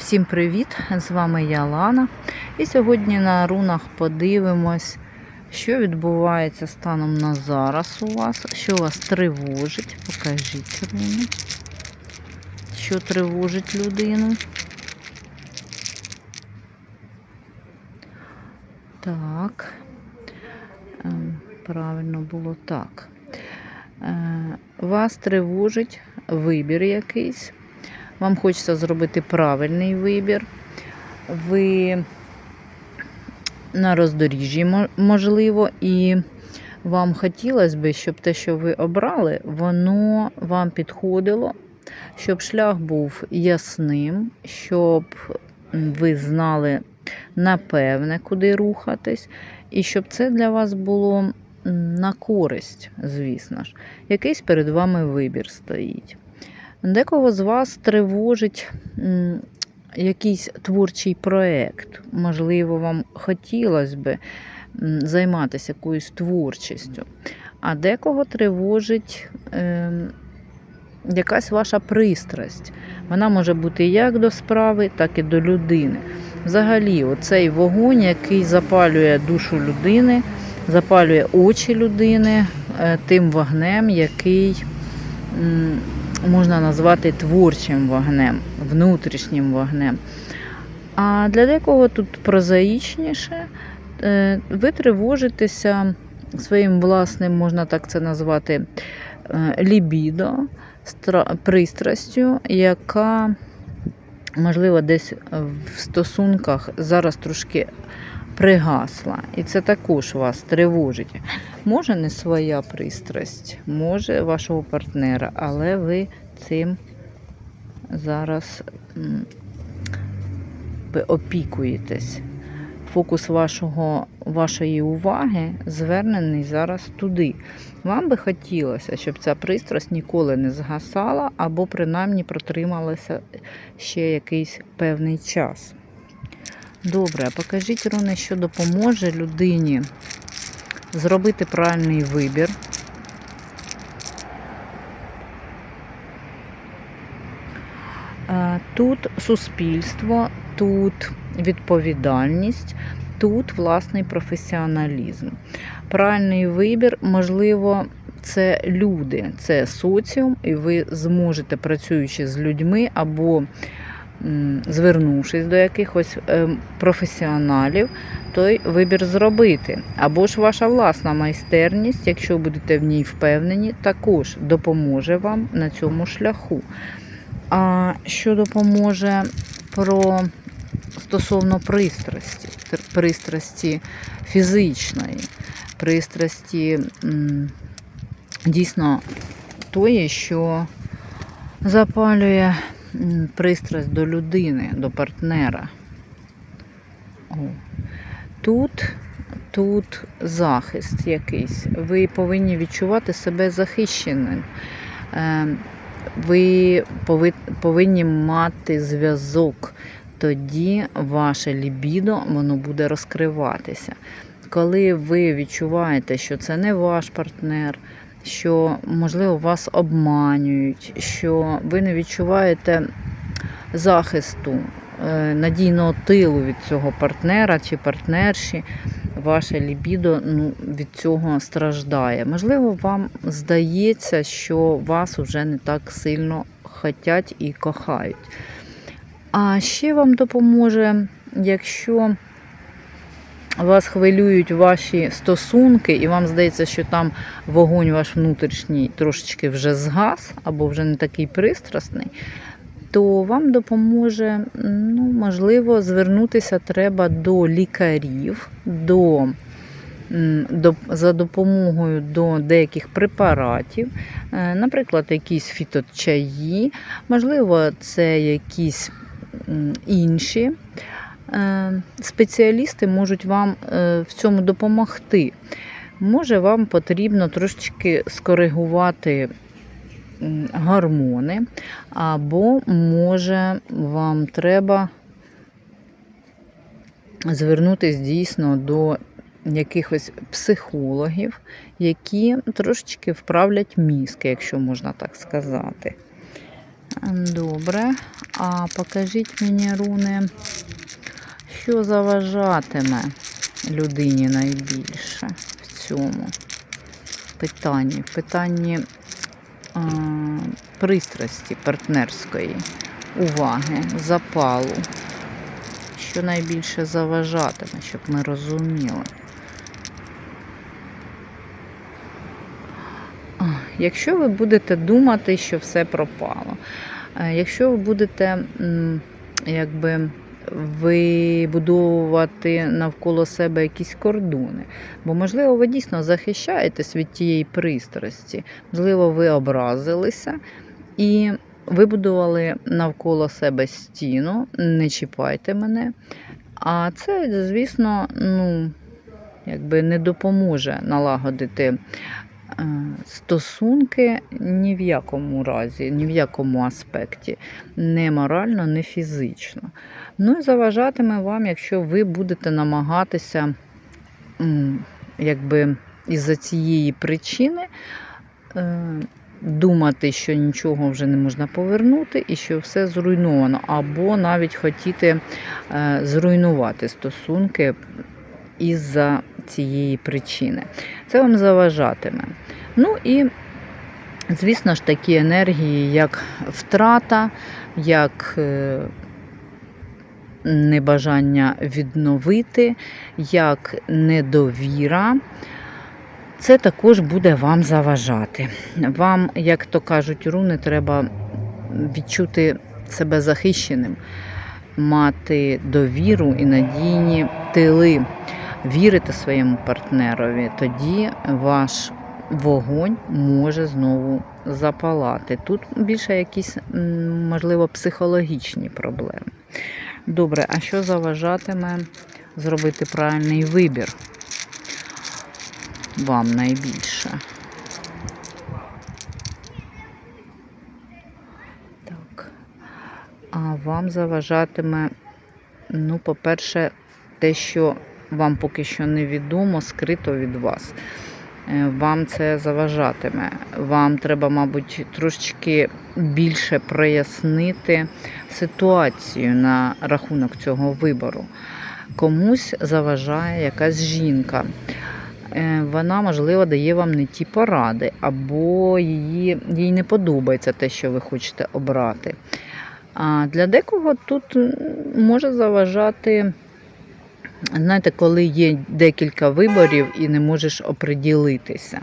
Всім привіт! З вами я Лана. І сьогодні на рунах подивимось, що відбувається станом на зараз у вас, що вас тривожить. Покажіть руни, що тривожить людину. Так, Ем, правильно було так. Е, Вас тривожить вибір якийсь. Вам хочеться зробити правильний вибір. Ви на роздоріжжі, можливо, і вам хотілося б, щоб те, що ви обрали, воно вам підходило, щоб шлях був ясним, щоб ви знали напевне, куди рухатись, і щоб це для вас було на користь, звісно ж. Якийсь перед вами вибір стоїть. Декого з вас тривожить якийсь творчий проєкт. Можливо, вам хотілося б займатися якоюсь творчістю, а декого тривожить ем, якась ваша пристрасть. Вона може бути як до справи, так і до людини. Взагалі, оцей вогонь, який запалює душу людини, запалює очі людини е, тим вогнем, який можна назвати творчим вогнем, внутрішнім вогнем. А для декого тут прозаїчніше, Е, ви тривожитеся своїм власним, можна так це назвати, е, лібідо, пристрастю, яка, можливо, десь в стосунках зараз трошки пригасла. І це також вас тривожить. Може, не своя пристрасть, може вашого партнера, але ви цим зараз ви опікуєтесь. Фокус вашого, вашої уваги звернений зараз туди. Вам би хотілося, щоб ця пристрасть ніколи не згасала, або принаймні протрималася ще якийсь певний час. Добре, а покажіть, Руни, що допоможе людині зробити правильний вибір. Е, Тут суспільство, тут відповідальність, тут власний професіоналізм. Правильний вибір, можливо, це люди, це соціум, і ви зможете, працюючи з людьми або звернувшись до якихось ем, професіоналів, той вибір зробити. Або ж ваша власна майстерність, якщо будете в ній впевнені, також допоможе вам на цьому шляху. А що допоможе про стосовно пристрасті, пристрасті фізичної, пристрасті дійсно тої, що запалює пристрасть до людини, до партнера. О. Тут, тут захист якийсь. Ви повинні відчувати себе захищеним. Е, ви пови- повинні мати зв'язок. Тоді ваше лібідо воно буде розкриватися. Коли ви відчуваєте, що це не ваш партнер, що, можливо, вас обманюють, що ви не відчуваєте захисту, е, надійного тилу від цього партнера чи партнерші, ваше лібідо ну, від цього страждає. Можливо, вам здається, що вас вже не так сильно хотять і кохають. А ще вам допоможе, якщо вас хвилюють ваші стосунки, і вам здається, що там вогонь ваш внутрішній трошечки вже згас, або вже не такий пристрасний, то вам допоможе, ну, можливо, звернутися треба до лікарів, до, до, за допомогою до деяких препаратів, Е, наприклад, якісь фіточаї, можливо, це якісь інші. Е, Спеціалісти можуть вам е, в цьому допомогти. Може, вам потрібно трошечки скоригувати гормони, або може вам треба звернутися дійсно до якихось психологів, які трошечки вправлять мізки, якщо можна так сказати. Добре. А покажіть мені, руни, що заважатиме людині найбільше в цьому питанні? В питанні а, пристрасті партнерської, уваги, запалу. Що найбільше заважатиме, щоб ми розуміли. Якщо ви будете думати, що все пропало, якщо ви будете якби вибудовувати навколо себе якісь кордони, бо, можливо, ви дійсно захищаєтесь від тієї пристрасті, можливо, ви образилися і вибудували навколо себе стіну, не чіпайте мене. А це, звісно, ну, якби не допоможе налагодити стосунки ні в якому разі, ні в якому аспекті, не морально, не фізично. Ну і заважатиме вам, якщо ви будете намагатися, якби із-за цієї причини. е, Думати, що нічого вже не можна повернути і що все зруйновано, або навіть хотіти е, зруйнувати стосунки із-за цієї причини. Це вам заважатиме. Ну і, звісно ж, такі енергії, як втрата, як е, небажання відновити, як недовіра. Це також буде вам заважати. Вам, як то кажуть, руни, треба відчути себе захищеним, мати довіру і надійні тили, вірити своєму партнерові. Тоді ваш вогонь може знову запалати. Тут більше якісь, можливо, психологічні проблеми. Добре, а що заважатиме зробити правильний вибір? Вам найбільше. Так. А вам заважатиме, ну, по-перше, те, що вам поки що невідомо, скрито від вас. Е, Вам це заважатиме. Вам треба, мабуть, трошечки більше прояснити ситуацію на рахунок цього вибору. Комусь заважає якась жінка. Е, Вона, можливо, дає вам не ті поради, або її, їй не подобається те, що ви хочете обрати. А для декого тут може заважати, знаєте, коли є декілька виборів і не можеш оприділитися.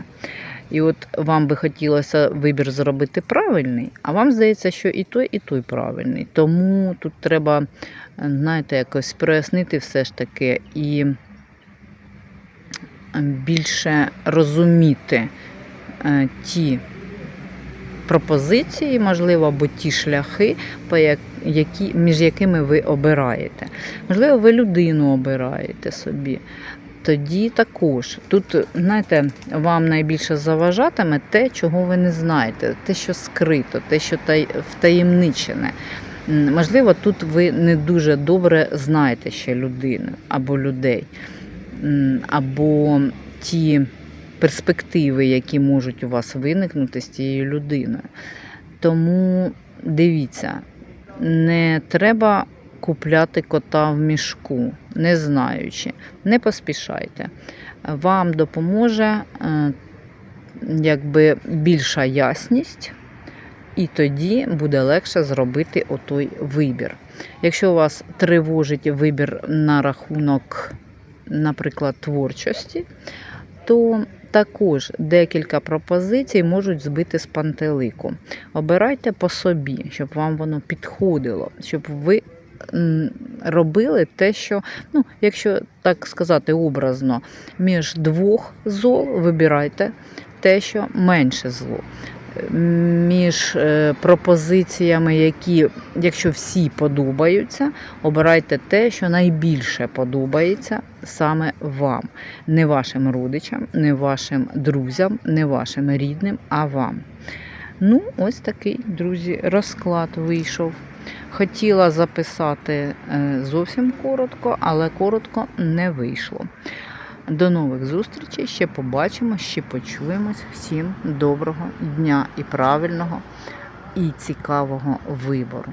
І от вам би хотілося вибір зробити правильний, а вам здається, що і той, і той правильний. Тому тут треба, знаєте, якось прояснити все ж таки і більше розуміти е, ті пропозиції, можливо, або ті шляхи, по як- які, між якими ви обираєте. Можливо, ви людину обираєте собі. Тоді також тут, знаєте, вам найбільше заважатиме те, чого ви не знаєте, те, що скрито, те, що втаємничене. Можливо, тут ви не дуже добре знаєте ще людину або людей, або ті перспективи, які можуть у вас виникнути з цією людиною. Тому дивіться, не треба купляти кота в мішку, не знаючи, не поспішайте. Вам допоможе е, якби більша ясність, і тоді буде легше зробити отой вибір. Якщо вас тривожить вибір на рахунок, наприклад, творчості, то також декілька пропозицій можуть збити з пантелику. Обирайте по собі, щоб вам воно підходило, щоб ви робили те, що, ну, якщо так сказати образно, між двох зол вибирайте те, що менше зло. Між е, пропозиціями, які, якщо всі подобаються, обирайте те, що найбільше подобається саме вам, не вашим родичам, не вашим друзям, не вашим рідним, а вам. Ну, ось такий, друзі, розклад вийшов. Хотіла записати е, зовсім коротко, але коротко не вийшло. До нових зустрічей. Ще побачимо, ще почуємось. Всім доброго дня і правильного і цікавого вибору.